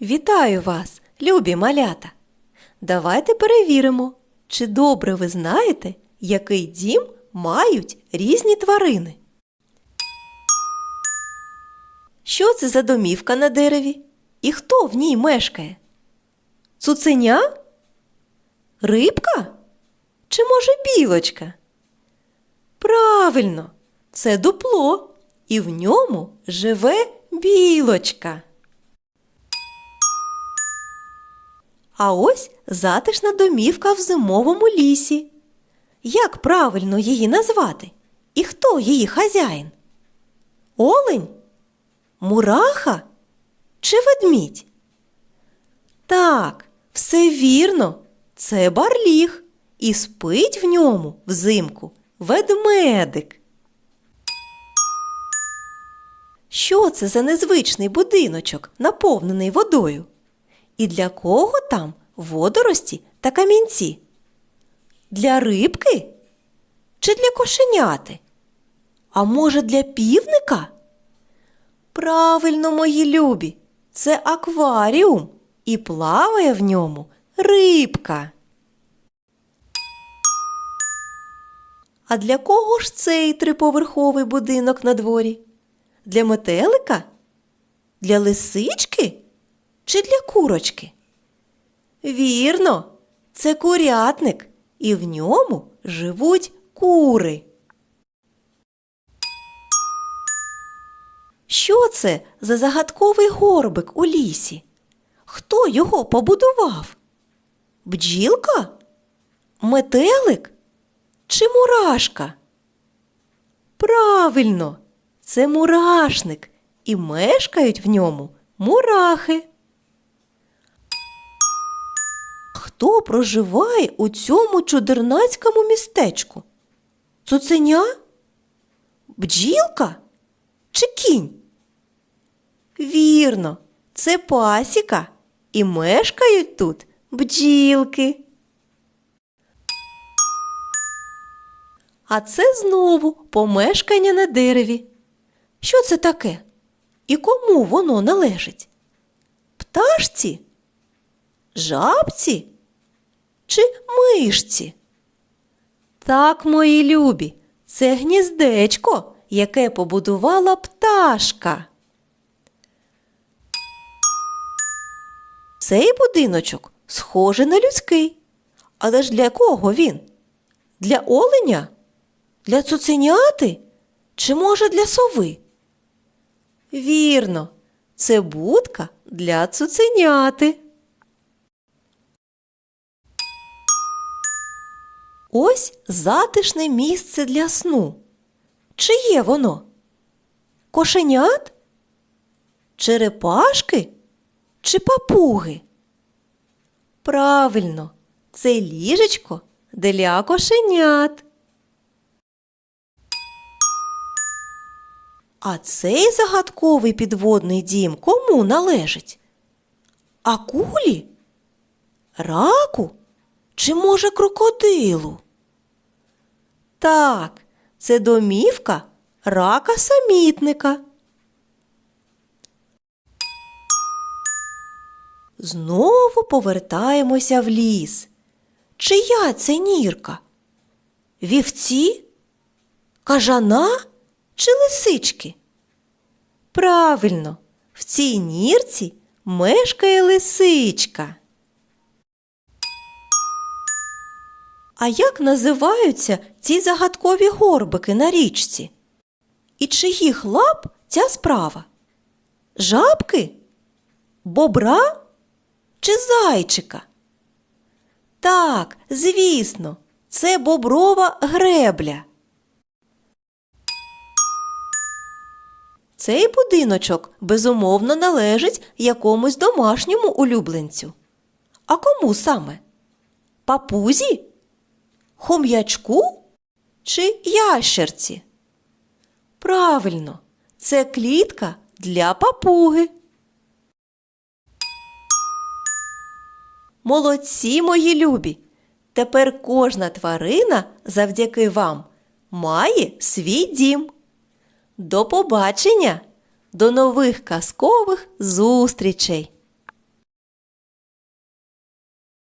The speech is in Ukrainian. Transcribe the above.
Вітаю вас, любі малята! Давайте перевіримо, чи добре ви знаєте, який дім мають різні тварини. Що це за домівка на дереві? І хто в ній мешкає? Цуценя? Рибка? Чи може білочка? Правильно, це дупло, і в ньому живе білочка. А ось затишна домівка в зимовому лісі. Як правильно її назвати? І хто її хазяїн? Олень? Мураха? Чи ведмідь? Так, все вірно, це барліг, і спить в ньому взимку ведмедик. Що це за незвичний будиночок, наповнений водою? І для кого там водорості та камінці? Для рибки? Чи для кошеняти? А може, для півника? Правильно, мої любі, це акваріум, і плаває в ньому рибка. А для кого ж цей триповерховий будинок на дворі? Для метелика? Для лисички? Чи для курочки? Вірно, це курятник, і в ньому живуть кури. Що це за загадковий горбик у лісі? Хто його побудував? Бджілка? Метелик? Чи мурашка? Правильно, це мурашник, і мешкають в ньому мурахи. Хто проживає у цьому чудернацькому містечку? Цуценя? Бджілка? Чи кінь? Вірно, це пасіка, і мешкають тут бджілки. А це знову помешкання на дереві. Що це таке? І кому воно належить? Пташці? Жабці? Чи мишці? Так, мої любі, це гніздечко, яке побудувала пташка. Цей будиночок схожий на людський. Але ж для кого він? Для оленя? Для цуценяти? Чи може для сови? Вірно, це будка для цуценяти. Ось затишне місце для сну. Чи є воно? Кошенят? Черепашки? Чи папуги? Правильно, це ліжечко для кошенят. А цей загадковий підводний дім кому належить? Акулі? Раку? Чи може крокодилу? Так, це домівка рака самітника. Знову повертаємося в ліс. Чия це нірка? Вівці? Кажана чи лисички? Правильно, в цій нірці мешкає лисичка. А як називаються ці загадкові горбики на річці? І чиїх лап ця справа? Жабки? Бобра чи зайчика? Так, звісно, це боброва гребля. Цей будиночок безумовно належить якомусь домашньому улюбленцю. А кому саме? Папузі? Хом'ячку чи ящерці? Правильно, це клітка для папуги. Молодці, мої любі! Тепер кожна тварина завдяки вам має свій дім. До побачення! До нових казкових зустрічей!